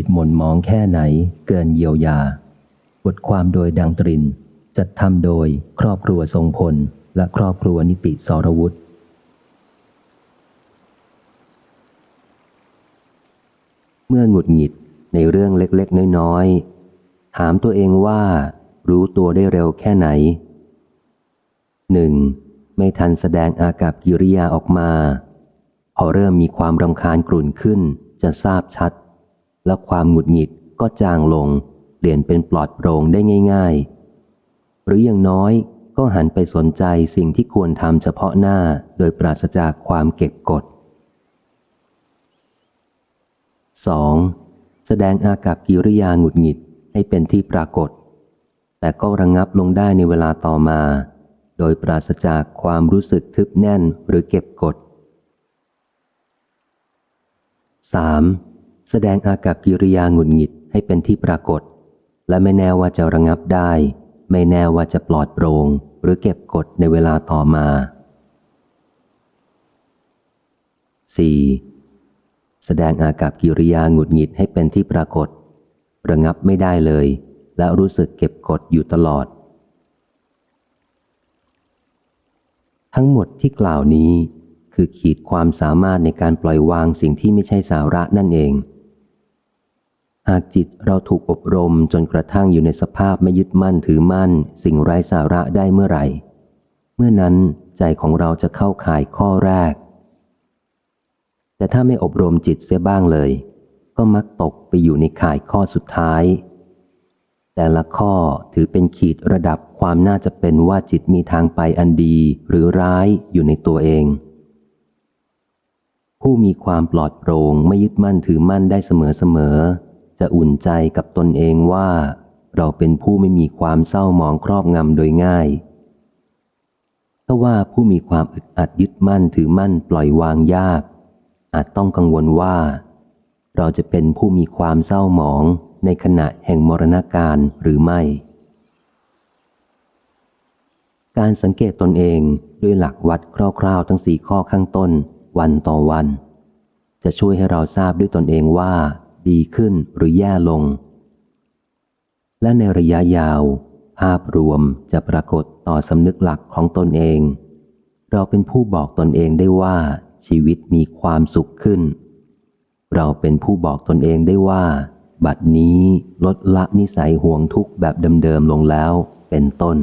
จิตหม่นมองแค่ไหน เกินเยียวยา บทความโดยดังตริน จัดทำโดยครอบครัวทรงพล และครอบครัวนิติสรวุฒิเมื่อหงุดหงิดในเรื่องเล็กๆ น้อยๆ ถามตัวเองว่า รู้ตัวได้เร็วแค่ไหนหนึ่งไม่ทันแสดงอากับกิริยาออกมา พอเริ่มมีความรำคาญกลุ่นขึ้นจะทราบชัด และความหงุดหงิดก็จางลง เปลี่ยนเป็นปลอดโปร่งได้ง่าย ๆ หรืออย่างน้อยก็หันไปสนใจสิ่งที่ควรทำเฉพาะหน้าโดยปราศจากความเก็บกด 2. แสดงอากับกิริยาหงุดหงิดให้เป็นที่ปรากฏ แต่ก็ระงงับลงได้ในเวลาต่อมา โดยปราศจากความรู้สึกทึบแน่นหรือเก็บกด 3. แสดงอากับกิริยาหงุดหงิดให้เป็นที่ปรากฏ และไม่แน่ว่าจะระงับได้ ไม่แน่ว่าจะปลอดโปร่งหรือเก็บกดในเวลาต่อมา 4. แสดงอากับกิริยาหงุดหงิดให้เป็นที่ปรากฏ ระงับไม่ได้เลย และรู้สึกเก็บกดอยู่ตลอด ทั้งหมดที่กล่าวนี้คือขีดความสามารถในการปล่อยวางสิ่งที่ไม่ใช่สาระนั่นเอง หากจิตเราถูกอบรมจนกระทั่งอยู่ในสภาพไม่ยึดมั่นถือมั่น สิ่งไร้สาระได้เมื่อไหร่ เมื่อนั้นใจของเราจะเข้าข่ายข้อแรก แต่ถ้าไม่อบรมจิตเสียบ้างเลย ก็มักตกไปอยู่ในข่ายข้อสุดท้าย แต่ละข้อถือเป็นขีดระดับความน่าจะเป็นว่าจิตมีทางไปอันดีหรือร้ายอยู่ในตัวเอง ผู้มีความปลอดโปร่งไม่ยึดมั่นถือมั่นได้เสมอๆ จะอุ่นใจกับตนเองว่า เราเป็นผู้ไม่มีความเศร้าหมองครอบงำโดยง่ายถ้าว่าผู้มีความอึดอัดยึดมั่นถือมั่นปล่อยวางยาก อาจต้องกังวลว่า เราจะเป็นผู้มีความเศร้าหมองในขณะแห่งมรณาการหรือไม่ การสังเกตตนเองด้วยหลักวัดคร่าวๆ ทั้งสี่ข้อข้างต้น วันต่อวัน จะช่วยให้เราทราบด้วยตนเองว่า ดีขึ้นหรือแย่ลง และในระยะยาว ภาพรวมจะปรากฏต่อสำนึกหลักของตนเอง เราเป็นผู้บอกตนเองได้ว่าชีวิตมีความสุขขึ้น เราเป็นผู้บอกตนเองได้ว่า บัดนี้ลดละนิสัยห่วงทุกข์แบบเดิมๆลงแล้วเป็นต้น